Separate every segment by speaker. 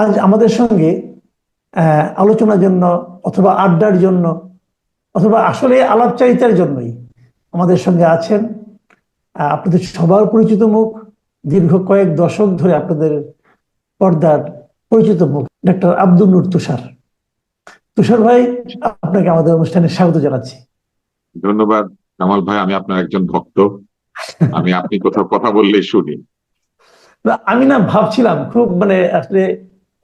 Speaker 1: আজ আমাদের সঙ্গে আলোচনার জন্য অথবা আড্ডার জন্য অথবা আসলে আলাপচারিতার জন্যই আমাদের সঙ্গে আছেন আপনাদের সবার পরিচিত মুখ দীর্ঘ কয়েক দশক ধরে আপনাদের পর্দার পরিচিত মুখ ডাক্তার আব্দুল নূর তুষার। তুষার ভাই আপনাকে আমাদের অনুষ্ঠানে স্বাগত জানাচ্ছি।
Speaker 2: ধন্যবাদ। কামাল ভাই আমি আপনার একজন ভক্ত। আমি আপনি কোথাও কথা বললেই শুনি।
Speaker 1: আমি না ভাবছিলাম খুব মানে আসলে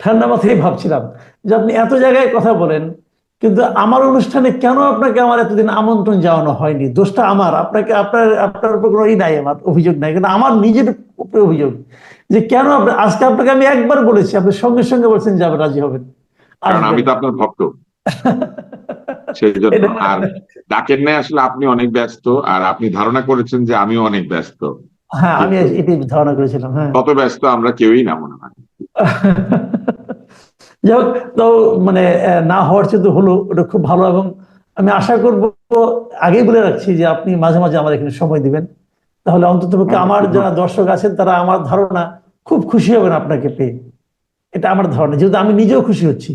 Speaker 1: ঠান্ডা মাথায় ভাবছিলাম যে আপনি এত জায়গায় কথা বলেন কিন্তু আমার অনুষ্ঠানে কেন আপনাকে আমার এতদিন আমন্ত্রণ জানানো হয়নি? দোষটা আমার। আপনাকে আপনার আপনার উপর কোনো নাই আমার অভিযোগ নাই। কিন্তু আমার নিজের উপরে অভিযোগ যে কেন আপনি আজকে আপনাকে আমি একবার বলেছি আপনি সঙ্গে সঙ্গে বলছেন যে রাজি হবেন।
Speaker 2: কারণ আমি তো আপনার ভক্ত। সেই জন্য আর ডাকেন নাই আসলে আপনি অনেক ব্যস্ত আর আপনি ধারণা করেছেন যে আমিও অনেক ব্যস্ত।
Speaker 1: হ্যাঁ আমি এটাই ধারণা করেছিলাম হ্যাঁ।
Speaker 2: কত ব্যস্ত আমরা কেউই না মনে হয়।
Speaker 1: যাই হোক তো মানে না হওয়ার চেয়ে তো হলো ওটা খুব ভালো এবং আমি আশা করব আগেই বলে রাখছি যে আপনি মাঝে মাঝে আমার এখানে সময় দিবেন। তাহলে অন্তত পক্ষে আমার যারা দর্শক আছেন তারা আমার ধারণা খুব খুশি হবেন আপনাকে পেয়ে। এটা আমার ধারণা যেহেতু আমি নিজেও খুশি হচ্ছি।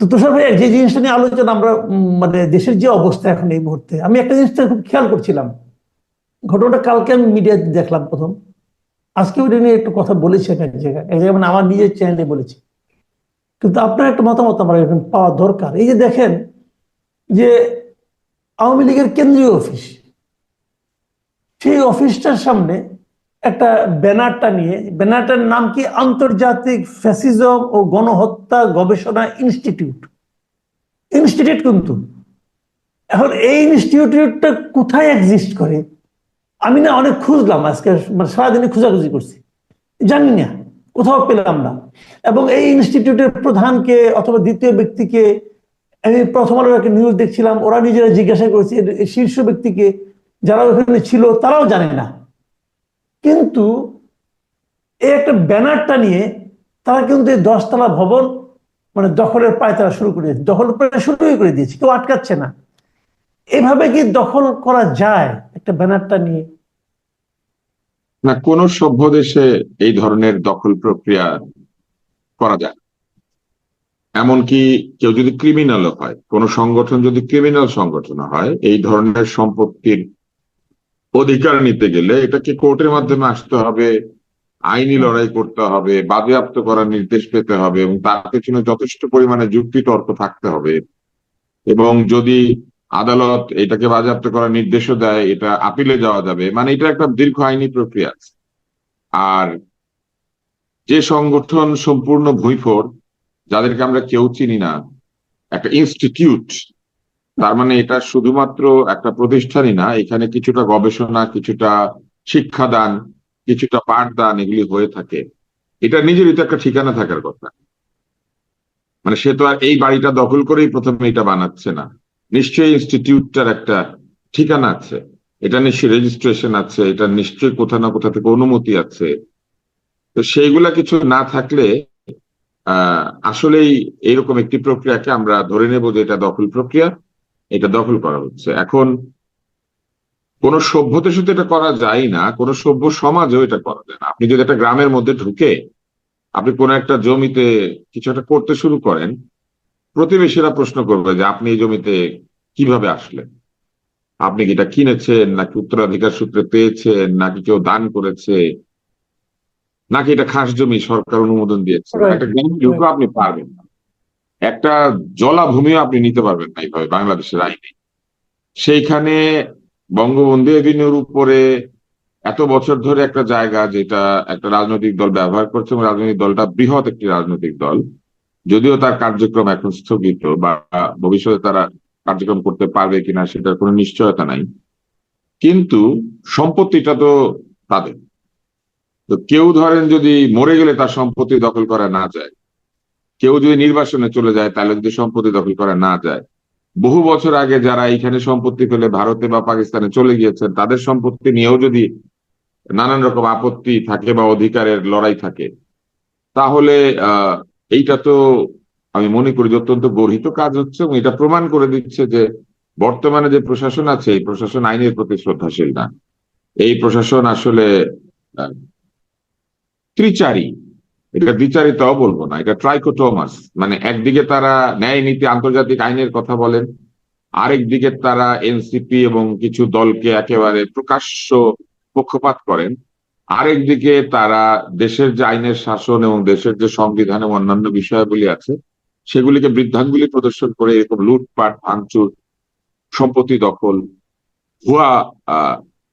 Speaker 1: তো তুষার ভাই যে জিনিসটা নিয়ে আলোচনা আমরা মানে দেশের যে অবস্থা এখন এই মুহূর্তে আমি একটা জিনিসটা খুব খেয়াল করছিলাম। ঘটনাটা কালকে আমি মিডিয়াতে দেখলাম প্রথম। আজকে ওইটা নিয়ে একটু কথা বলেছি এক জায়গায়। এক জায়গায় মানে আমার নিজের চ্যানেলে বলেছি। কিন্তু আপনার একটা মতামত আমার এখন পাওয়া দরকার। এই যে দেখেন যে আওয়ামী লীগের কেন্দ্রীয় অফিস, সেই অফিসটার সামনে একটা ব্যানারটা নিয়ে, ব্যানারটার নাম কি? আন্তর্জাতিক ফ্যাসিজম ও গণহত্যা গবেষণা ইনস্টিটিউট। ইনস্টিটিউট কিন্তু। এখন এই ইনস্টিটিউটটা কোথায় এক্সিস্ট করে? আমি না অনেক খুঁজলাম আজকে মানে সারাদিনে খোঁজাখুঁজি করছি। জানি না, কোথাও পেলাম না। এবং এই ইনস্টিটিউটের প্রধানকে অথবা দ্বিতীয় ব্যক্তিকে আমি প্রথম আলোর একটা নিউজ দেখছিলাম, ওরা নিজেরা জিজ্ঞাসা করেছে শীর্ষ ব্যক্তিকে যারা ওখানে ছিল তারাও জানে না। কিন্তু এই একটা ব্যানারটা নিয়ে তারা কিন্তু এই দশতলা ভবন মানে দখলের পায় তারা শুরু করে দখল প্রায় শুরুই করে দিয়েছে, কেউ আটকাচ্ছে না। এভাবে কি দখল করা যায়? একটা ব্যানারটা নিয়ে।
Speaker 2: না, কোন সভ্য দেশে এই ধরনের দখল প্রক্রিয়া করা যায়। এমনকি কেউ যদি ক্রিমিনালও হয়, কোন সংগঠন যদি ক্রিমিনাল সংগঠন হয়, এই ধরনের সম্পত্তির অধিকার নিতে গেলে এটাকে কোর্টের মাধ্যমে আসতে হবে, আইনি লড়াই করতে হবে, বাজেয়াপ্ত করার নির্দেশ পেতে হবে এবং তার পেছনে যথেষ্ট পরিমাণে যুক্তি তর্ক থাকতে হবে। এবং যদি আদালত এটাকে বাজেয়াপ্ত করার নির্দেশও দেয়, এটা আপিলে যাওয়া যাবে। মানে এটা একটা দীর্ঘ আইনি প্রক্রিয়া। আর যে সংগঠন সম্পূর্ণ ভুঁইফোর যাদেরকে আমরা কেউ চিনি না, একটা ইনস্টিটিউট তার মানে এটা শুধুমাত্র একটা প্রতিষ্ঠানই না, এখানে কিছুটা গবেষণা, কিছুটা শিক্ষাদান, কিছুটা পাঠদান এগুলি হয়ে থাকে। এটা নিজেরই তো একটা ঠিকানা থাকার কথা। মানে সে তো আর এই বাড়িটা দখল করেই প্রথমে এটা বানাচ্ছে না। নিশ্চয়ই ইনস্টিটিউটটার একটা ঠিকানা আছে। এটা নিশ্চয়ই রেজিস্ট্রেশন আছে, এটা নিশ্চয়ই কোথা না কোথা থেকে অনুমতি আছে। তো সেইগুলা কিছু না থাকলে আসলেই এইরকম একটি প্রক্রিয়াকে আমরা ধরে নেব যে এটা দখল প্রক্রিয়া, এটা দখল করা হচ্ছে। এখন, কোন সভ্যতার সাথে এটা করা যায় না, কোন সভ্য সমাজেও এটা করা যায় না। আপনি যদি একটা গ্রামের মধ্যে ঢুকে, আপনি কোন একটা জমিতে কিছু একটা করতে শুরু করেন প্রতিবেশীরা প্রশ্ন করবে যে আপনি এই জমিতে কীভাবে আসলেন? আপনি কি এটা কিনেছেন? নাকি উত্তরাধিকার সূত্রে পেয়েছেন? নাকি কেউ দান করেছে? নাকি এটা খাস জমি সরকার অনুমোদন দিয়েছে? একটা গ্রামে আপনি পারবেন না। একটা জলাভূমিও আপনি নিতে পারবেন না এইভাবে বাংলাদেশের আইনে। সেইখানে বঙ্গবন্ধু এভিনিউর উপরে এত বছর ধরে একটা জায়গা যেটা একটা রাজনৈতিক দল ব্যবহার করছে এবং রাজনৈতিক দলটা বৃহৎ একটি রাজনৈতিক দল। যদিও তার কার্যক্রম এখন স্থগিত বা ভবিষ্যতে তারা কার্যক্রম করতে পারবে কিনা সেটার কোনো নিশ্চয়তা নাই। কিন্তু সম্পত্তিটা তো তাদের। তো কেউ ধরেন যদি মরে গেলে তার সম্পত্তি দখল করা না যায়, কেউ যদি নির্বাসনে চলে যায় তাহলে যদি সম্পত্তি দখল করা না যায়, বহু বছর আগে যারা এখানে সম্পত্তি পেলে ভারতে বা পাকিস্তানে চলে গিয়েছেন, তাদের সম্পত্তি নিয়েও যদি নানান রকম আপত্তি থাকে বা অধিকারের লড়াই থাকে, তাহলে এইটা তো আমি মনে করি অত্যন্ত গর্হিত কাজ হচ্ছে এবং এটা প্রমাণ করে দিচ্ছে যে বর্তমানে যে প্রশাসন আছে, এই প্রশাসন আইনের প্রতি শ্রদ্ধাশীল না। এই প্রশাসন আসলে ত্রিচারী এটা বিচারিতাও বলব না, এটা ট্রাইকোটোমাস। মানে একদিকে তারা ন্যায় নীতি আন্তর্জাতিক আইনের কথা বলেন আরেক দিকে তারা এনসিপি এবং কিছু দলকে একেবারে প্রকাশ্য পক্ষপাত করেন। আরেক দিকে তারা দেশের যে আইনের শাসন এবং দেশের যে সংবিধান এবং অন্যান্য বিষয়াবলী আছে সেগুলিকে বৃদ্ধাঙ্গুলি প্রদর্শন করে এরকম লুটপাট ভাঙচুর সম্পত্তি দখল ভুয়া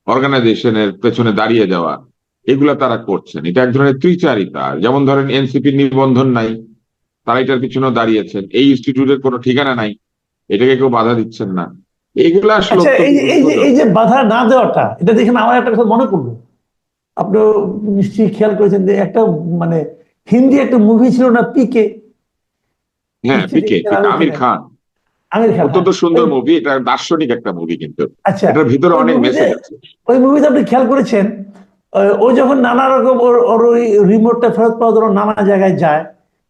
Speaker 2: অর্গানাইজেশনের পেছনে দাঁড়িয়ে যাওয়া এগুলা তারা করছেন। এটা এক ধরনের ত্রিচারিতা। যেমন ধরেন এনসিপির নিবন্ধন নাই তারা এটার পিছনে দাঁড়িয়েছেন। এই ইনস্টিটিউটের কোনো ঠিকানা নাই এটাকে কেউ বাধা দিচ্ছেন না। এগুলা আসলে
Speaker 1: আচ্ছা এই যে- বাধা না দেওয়াটা এটা দেখে না আমার একটা কথা মনে করল আপনি নিশ্চয়ই খেয়াল করেছেন যে একটা মানে হিন্দি একটা মুভি ছিল না পিকে
Speaker 2: হ্যাঁ পিকে আমির খান।
Speaker 1: আমির খান।
Speaker 2: অত্যন্ত সুন্দর মুভি এটা দার্শনিক একটা মুভি কিন্তু।
Speaker 1: আচ্ছা।
Speaker 2: এটার ভিতরে অনেক মেসেজ আছে।
Speaker 1: ওই মুভিতে আপনি খেয়াল করেছেন ও যখন নানা রকম ওর ওর ওই রিমোটটা ফেরত পাওয়ার জন্য নানা জায়গায় যায়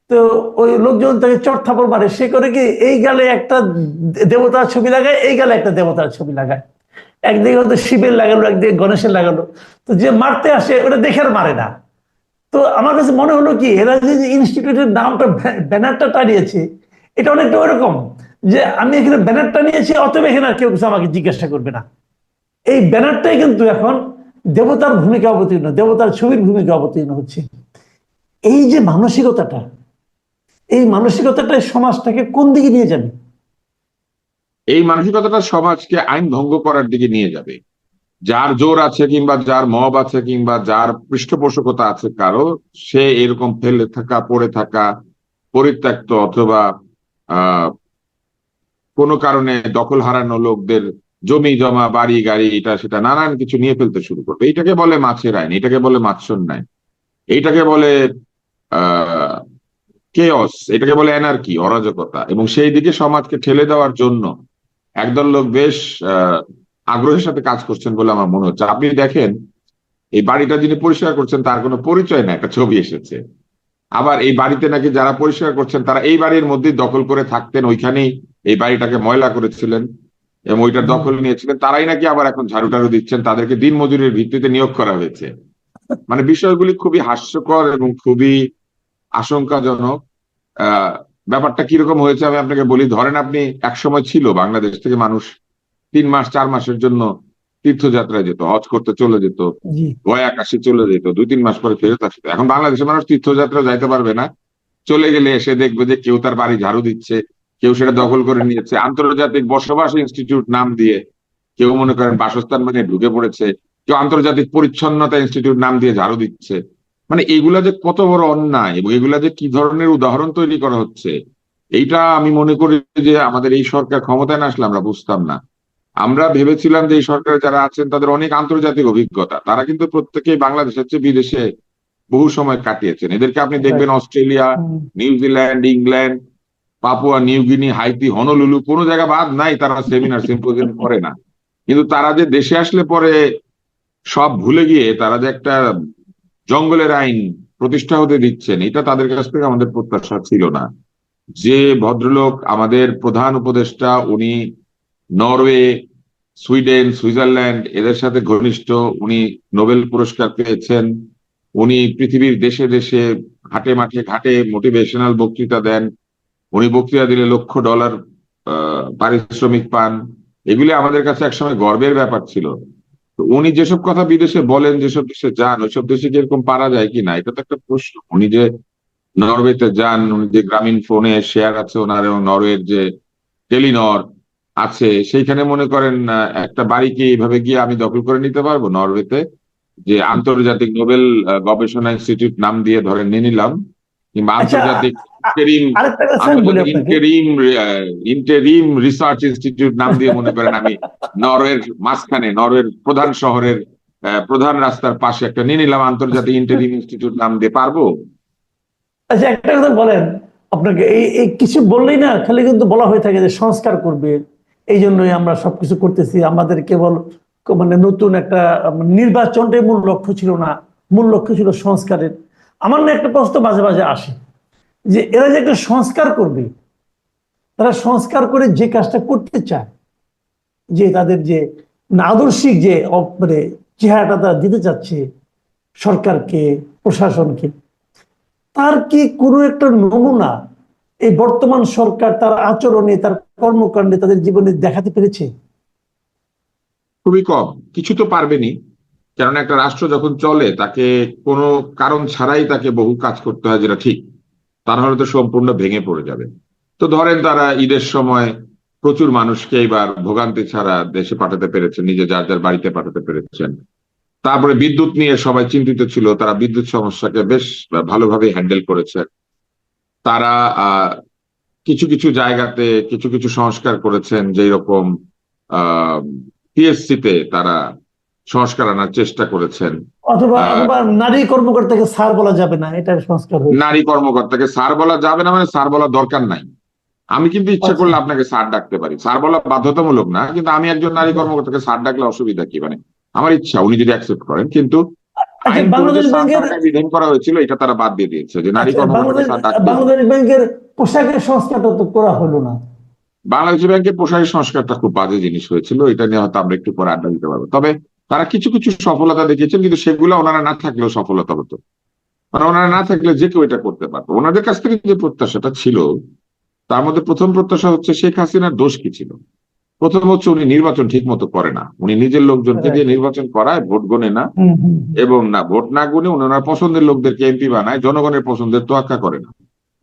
Speaker 1: তো ওই লোকজন তাকে চট থাপড় মারে। সে করে কি এই গালে একটা দেবতার ছবি লাগায় এই গালে একটা দেবতার ছবি লাগায়। একদিকে হয়তো শিবের লাগালো একদিকে গণেশের লাগালো তো যে মারতে আসে, ওটা দেখে আর মারে না। তো আমার কাছে মনে হলো কি, এরা যে ইনস্টিটিউটের নামটা, ব্যানারটা টানিয়েছে, এটা অনেকটা ওরকম যে আমি এখানে ব্যানারটা নিয়েছি, অতএব এখানে আর কেউ কিছু আমাকে জিজ্ঞাসা করবে না। এই ব্যানারটাই কিন্তু এখন দেবতার ভূমিকা অবতীর্ণ, দেবতার ছবির ভূমিকা অবতীর্ণ হচ্ছে। এই যে মানসিকতাটা, এই মানসিকতাটা সমাজটাকে কোন দিকে নিয়ে যাবে?
Speaker 2: এই মানসিকতাটা সমাজকে আইন ভঙ্গ করার দিকে নিয়ে যাবে। যার জোর আছে কিংবা যার মব আছে কিংবা যার পৃষ্ঠপোষকতা আছে কারও, সে এরকম ফেলে থাকা, পড়ে থাকা, পরিত্যক্ত অথবা কোনো কারণে দখল হারানো লোকদের জমি, জমা, বাড়ি, গাড়ি এটা সেটা নানান কিছু নিয়ে ফেলতে শুরু করবে। এটাকে বলে মাছের আইন এটাকে বলে মাছসন নাই এইটাকে বলে আহ কেয়স এটাকে বলে এনার্কি অরাজকতা। এবং সেই দিকে সমাজকে ঠেলে দেওয়ার জন্য একদল লোক বেশ আগ্রহের সাথে কাজ করছেন বলে আমার মনে হচ্ছে। আপনি দেখেন, এই বাড়িটা যিনি পরিষ্কার করছেন, তার কোনো পরিচয় না একটা ছবি এসেছে। আবার এই বাড়িতে নাকি যারা পরিষ্কার করছেন, তারা এই বাড়ির মধ্যেই দখল করে থাকতেন, ওইখানেই এই বাড়িটাকে ময়লা করেছিলেন এবং ওইটার দখল নিয়েছিলেন। তারাই নাকি আবার এখন ঝাড়ু টাড়ু দিচ্ছেন, তাদেরকে দিন মজুরির ভিত্তিতে নিয়োগ করা হয়েছে। মানে বিষয়গুলি খুবই হাস্যকর এবং খুবই আশঙ্কাজনক। ব্যাপারটা কীরকম হয়েছে আমি আপনাকে বলি। ধরেন আপনি এক সময় ছিল বাংলাদেশ থেকে মানুষ তিন মাস চার মাসের জন্য তীর্থযাত্রায় যেত হজ করতে চলে যেত গয়া কাশি চলে যেত দুই তিন মাস পরে ফেরত আসতো। এখন বাংলাদেশের মানুষ তীর্থযাত্রা যাইতে পারবে না। চলে গেলে এসে দেখবে যে কেউ তার বাড়ি ঝাড়ু দিচ্ছে কেউ সেটা দখল করে নিয়েছে। আন্তর্জাতিক বসবাস ইনস্টিটিউট নাম দিয়ে কেউ মনে করেন বাসস্থান মানে ঢুকে পড়েছে কেউ আন্তর্জাতিক পরিচ্ছন্নতা ইনস্টিটিউট নাম দিয়ে ঝাড়ু দিচ্ছে। মানে এগুলা যে কত বড় অন্যায় এবং এগুলা যে কি ধরনের উদাহরণ তৈরি করা হচ্ছে এইটা আমি মনে করি যে আমাদের এই সরকার ক্ষমতায় না আসলে আমরা বুঝতাম না। আমরা ভেবেছিলাম যে এই সরকারে যারা আছেন তাদের অনেক আন্তর্জাতিক অভিজ্ঞতা তারা কিন্তু প্রত্যেকেই বাংলাদেশের চেয়ে বিদেশে বহু সময় কাটিয়েছেন। এদেরকে আপনি দেখবেন Australia New Zealand England Papua New Guinea Haiti Honolulu কোনো জায়গা বাদ নাই তারা সেমিনার সিম্পোজিয়াম করে না। কিন্তু তারা যে দেশে আসলে পরে সব ভুলে গিয়ে তারা যে একটা জঙ্গলের আইন প্রতিষ্ঠা হতে দিচ্ছেন, এটা তাদের কাছ থেকে আমাদের প্রত্যাশা ছিল না। যে ভদ্রলোক আমাদের প্রধান উপদেষ্টা, উনি নরওয়ে, সুইডেন, সুইজারল্যান্ড, এদের সাথে ঘনিষ্ঠ, উনি নোবেল পুরস্কার পেয়েছেন, উনি পৃথিবীর দেশে দেশে ঘাটে মাঠে ঘাটে মোটিভেশনাল বক্তৃতা দেন, উনি বক্তৃতা দিলে লক্ষ ডলার পারিশ্রমিক পান, এগুলি আমাদের কাছে একসময় গর্বের ব্যাপার ছিল। উনি যেসব কথা বিদেশে বলেন যেসব দেশে যান ওইসব দেশে কি এরকম পারা যায় কি না এটা তো একটা প্রশ্ন। উনি যে নরওয়েতে যান উনি যে গ্রামীণ ফোনে শেয়ার আছে ওনার এবং নরওয়ের যে টেলিনর আছে সেইখানে মনে করেন একটা বাড়িকে এইভাবে গিয়ে আমি দখল করে নিতে পারব নরওয়েতে? যে আন্তর্জাতিক নোবেল গবেষণা ইনস্টিটিউট নাম দিয়ে ধরেন নিয়ে নিলাম কিংবা
Speaker 1: আচ্ছা,
Speaker 2: আন্তর্জাতিক ইন্টারিম রিসার্চ ইনস্টিটিউট নাম দিয়ে মনে করেন আমি নরওয়ের মাঝখানে নরওয়ের প্রধান শহরের প্রধান রাস্তার পাশে একটা নিয়ে নিলাম আন্তর্জাতিক ইন্টারিম ইনস্টিটিউট নাম দিয়ে পারব?
Speaker 1: আচ্ছা একটা কথা বলেন। আপনাকে এই এই কিছু বললেই না খালি কিন্তু বলা হয়ে থাকে যে সংস্কার করবে। এই জন্যই আমরা সবকিছু করতেছি। আমাদের কেবল মানে নতুন একটা নির্বাচনটাই মূল লক্ষ্য ছিল না। মূল লক্ষ্য ছিল সংস্কারের। আমার না একটা প্রশ্ন মাঝে মাঝে আসে। যে এরা যে একটা সংস্কার করবে, তারা সংস্কার করে যে কাজটা করতে চায়, যে তাদের যে আদর্শিক যে মানে চেহারাটা তারা দিতে চাচ্ছে সরকারকে, প্রশাসনকে, তার কি কোনো একটা নমুনা এই বর্তমান সরকার তার আচরণে, তার কর্মকাণ্ডে তাদের জীবনে দেখাতে পেরেছে?
Speaker 2: খুবই কম, কিছু তো পারবেনি। কারণ একটা রাষ্ট্র যখন চলে, তাকে কোনো কারণ ছাড়াই তাকে বহু কাজ করতে হয় যেটা ঠিক। তার হলে তো সম্পূর্ণ ভেঙে পড়ে যাবে। তো ধরেন তারা ঈদের সময় প্রচুর মানুষকে এবার ভোগান্তি ছাড়া দেশে পাঠাতে পেরেছেন নিজে যার যার বাড়িতে পাঠাতে পেরেছেন। তারপরে বিদ্যুৎ নিয়ে সবাই চিন্তিত ছিল, তারা বিদ্যুৎ সমস্যাকে বেশ ভালোভাবে হ্যান্ডেল করেছেন তারা কিছু কিছু জায়গাতে কিছু কিছু সংস্কার করেছেন, যেই রকম আহ পিএসসি তে তারা সংস্কার আনার চেষ্টা করেছেন।
Speaker 1: অথবা নারী কর্মকর্তাকে স্যার বলা যাবে না এটা সংস্কার
Speaker 2: নারী কর্মকর্তাকে স্যার বলা যাবে না মানে স্যার বলা দরকার নাই। আমি কিন্তু ইচ্ছা
Speaker 1: আচ্ছা।
Speaker 2: করলে আপনাকে স্যার ডাকতে পারি। স্যার বলা বাধ্যতামূলক না কিন্তু আমি একজন নারী কর্মকর্তাকে স্যার ডাকলে অসুবিধা কি? মানে আমার ইচ্ছা উনি যদি অ্যাকসেপ্ট করেন কিন্তু
Speaker 1: আচ্ছা
Speaker 2: বিধান করা হয়েছিল এটা তারা বাদ দিয়ে দিয়েছে যে নারী
Speaker 1: আচ্ছা। বাংলাদেশ ব্যাংকের পোশাকের সংস্কারটা তো করা হলো না।
Speaker 2: বাংলাদেশ ব্যাংকের পোশাকের সংস্কারটা খুব বাজে জিনিস হয়েছিল এটা নিয়ে হয়তো আমরা একটু পরে আড্ডা দিতে পারব। তবে তারা কিছু কিছু সফলতা দেখিয়েছেন কিন্তু সেগুলো ওনারা না থাকলেও সফলতা হতো। মানে ওনারা না থাকলে যে কেউ এটা করতে পারতো। ওনাদের কাছ থেকে যে প্রত্যাশাটা ছিল তার মধ্যে প্রথম প্রত্যাশা হচ্ছে শেখ হাসিনার দোষ কি ছিল? প্রথম হচ্ছে উনি নির্বাচন ঠিক মতো করে না। উনি নিজের লোকজনকে দিয়ে নির্বাচন করায় ভোট গণে না। এবং না ভোট না গুনে ওনার পছন্দের লোকদেরকে এমপি বানায় জনগণের পছন্দের তোয়াক্কা করে না।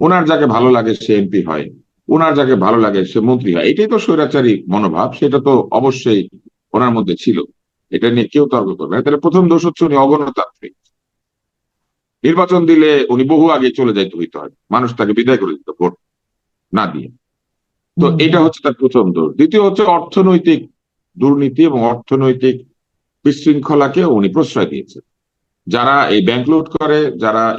Speaker 2: ওনার যাকে ভালো লাগে সে এমপি হয় ওনার যাকে ভালো লাগে সে মন্ত্রী হয়। এটাই তো স্বৈরাচারী মনোভাব সেটা তো অবশ্যই ওনার মধ্যে ছিল। এটা নিয়ে কেউ তর্ক করবে না। তাহলে প্রথম দোষ হচ্ছে উনি অগণতান্ত্রিক। নির্বাচন দিলে উনি বহু আগে চলে যাইতে হইতে হয়। মানুষ তাকে বিদায় করে দিত ভোট না দিয়ে। তো এটা হচ্ছে তার প্রথম দোষ। দ্বিতীয় হচ্ছে অর্থনৈতিক দুর্নীতি এবং অর্থনৈতিক বিশৃঙ্খলাকে উনি প্রশ্রয় দিয়েছেন। যারা এই ব্যাংক লুট করে যারা